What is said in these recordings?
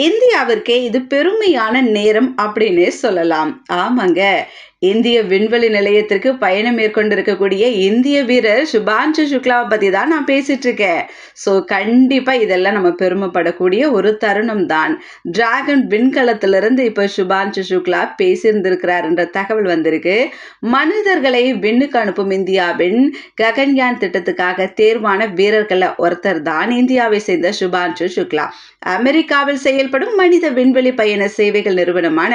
இந்தியாவிற்கே இது பெருமையான நேரம் அப்படின்னே சொல்லலாம். ஆமாங்க. இந்திய விண்வெளி நிலையத்திற்கு பயணம் மேற்கொண்டிருக்கக்கூடிய இந்திய வீரர் சுபான்ஷு சுக்லாவை பற்றி தான் நான் பேசிட்டு இருக்கேன். ஸோ கண்டிப்பாக இதெல்லாம் நம்ம பெருமைப்படக்கூடிய ஒரு தருணம் தான். டிராகன் விண்கலத்திலிருந்து இப்போ சுபான்ஷு சுக்லா பேசியிருந்திருக்கிறாருன்ற தகவல் வந்திருக்கு. மனிதர்களை விண்ணுக்கு அனுப்பும் இந்தியாவின் ககன்யான் திட்டத்துக்காக தேர்வான வீரர்களில் ஒருத்தர் தான் இந்தியாவை சேர்ந்த சுபான்ஷு சுக்லா. அமெரிக்காவில் செயல்படும் மனித விண்வெளி பயண சேவைகள் நிறுவனமான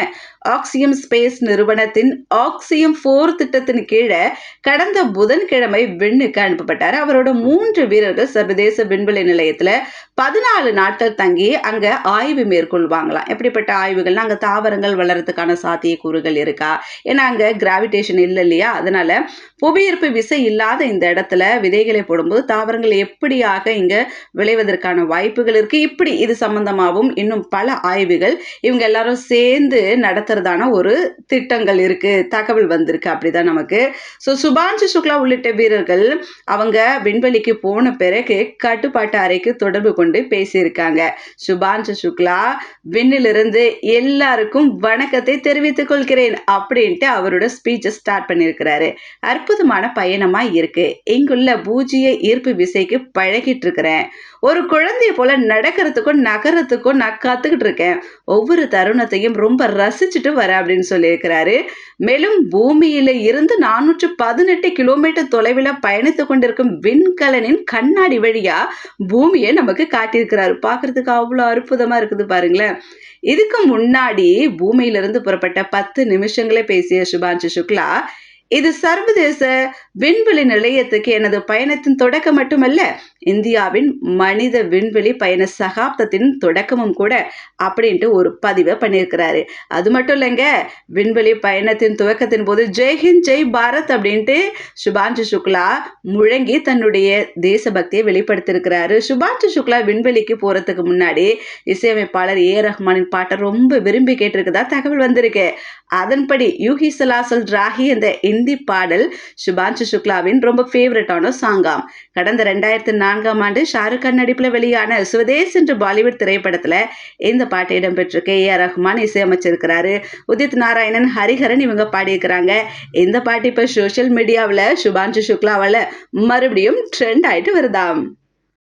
ஆக்சியம் ஸ்பேஸ் நிறுவனத்தின் ஆக்சியம் போர் திட்டத்தின் கீழே கடந்த புதன்கிழமை விண்ணுக்கு அனுப்பப்பட்டார். அவரோட மூன்று வீரர்கள் சர்வதேச விண்வெளி நிலையத்தில் பதினாலு நாட்கள் தங்கி அங்கே ஆய்வு மேற்கொள்வாங்களாம். எப்படிப்பட்ட ஆய்வுகள்னா அங்கே தாவரங்கள் வளர்றதுக்கான சாத்தியக்கூறுகள் இருக்கா? ஏன்னா அங்கே கிராவிடேஷன் இல்லை இல்லையா? அதனால புவியீர்ப்பு விசை இல்லாத இந்த இடத்துல விதைகளை போடும்போது தாவரங்கள் எப்படியாக இங்கே விளைவதற்கான வாய்ப்புகள் இருக்கு? இப்படி இது சம்பந்தமாகவும் இன்னும் பல ஆய்வுகள் இவங்க எல்லாரும் சேர்ந்து நடத்துறதான ஒரு திட்டங்கள் இருக்கு. தகவல் வந்திருக்கு அப்படிதான் நமக்கு. ஸோ சுபான்ஷு சுக்லா உள்ளிட்ட வீரர்கள் அவங்க விண்வெளிக்கு போன பிறகு கட்டுப்பாட்டு அறைக்கு தொடர்பு கொண்டு பேசியிருக்காங்க. சுபான்ஷு சுக்லா விண்ணிலிருந்து எல்லாருக்கும் வணக்கத்தை தெரிவித்துக் கொள்கிறேன் அப்படின்ட்டு அவரோட ஸ்பீச்சை ஸ்டார்ட் பண்ணியிருக்கிறாரு. அற்புதமான பயணமா இருக்கு. இங்குள்ள பூஜ்ய ஈர்ப்பு விசைக்கு பழகிட்டு இருக்கிறேன் ஒரு குழந்தைய போல நடக்கிறதுக்கும் நகரத்துக்கும் நான் கத்துக்கிட்டு இருக்கேன் ஒவ்வொரு தருணத்தையும் ரொம்ப ரசிச்சுட்டு வரேன் அப்படின்னு சொல்லியிருக்கிறாரு. மேலும் பூமியில இருந்து நானூற்று பதினெட்டு கிலோமீட்டர் தொலைவில் பயணித்து கொண்டிருக்கும் விண்கலனின் கண்ணாடி வழியா பூமியை நமக்கு காட்டியிருக்கிறாரு. பார்க்கறதுக்கு அவ்வளோ அற்புதமா இருக்குது பாருங்களேன். இதுக்கு முன்னாடி பூமியிலிருந்து புறப்பட்ட பத்து நிமிஷங்களே பேசிய சுபான்ஷு சுக்லா இது சர்வதேச விண்வெளி நிலையத்துக்கு எனது பயணத்தின் தொடக்கம் மட்டுமல்ல இந்தியாவின் மனித விண்வெளி பயண சகாப்தத்தின் தொடக்கமும் கூட அப்படின்ட்டு ஒரு பதிவை பண்ணியிருக்கிறாரு. அது மட்டும் இல்லைங்க விண்வெளி பயணத்தின் துவக்கத்தின் போது ஜெய்ஹிந்த் ஜெய் பாரத் அப்படின்ட்டு சுபான்ஷு சுக்லா முழங்கி தன்னுடைய தேசபக்தியை வெளிப்படுத்தியிருக்கிறாரு. சுபான்ஷு சுக்லா விண்வெளிக்கு போகிறதுக்கு முன்னாடி இசையமைப்பாளர் ஏ. ரஹ்மானின் பாட்டை ரொம்ப விரும்பி கேட்டிருக்கதா தகவல் வந்திருக்கு. அதன்படி யூஹி சலாசல் ராகி என்ற இந்தி பாடல் சுபான்ஷு சுக்லாவின் ரொம்ப ஃபேவரட்டான சாங்காம் கடந்த ரெண்டாயிரத்தி நான்காம் ஆண்டு ஷாருக் கான் நடிப்பில் வெளியான சுவதேஸ் என்ற பாலிவுட் திரைப்படத்தில் இந்த பாட்டு இடம்பெற்றிருக்கு. ஏ. ஆர். ரஹ்மான் இசையமைச்சிருக்கிறாரு. உதித் நாராயணன் ஹரிஹரன் இவங்க பாடியிருக்கிறாங்க. இந்த பாட்டு இப்போ சோஷியல் மீடியாவில் சுபான்ஷு சுக்லாவால் மறுபடியும் ட்ரெண்ட் ஆயிட்டு வருதாம்.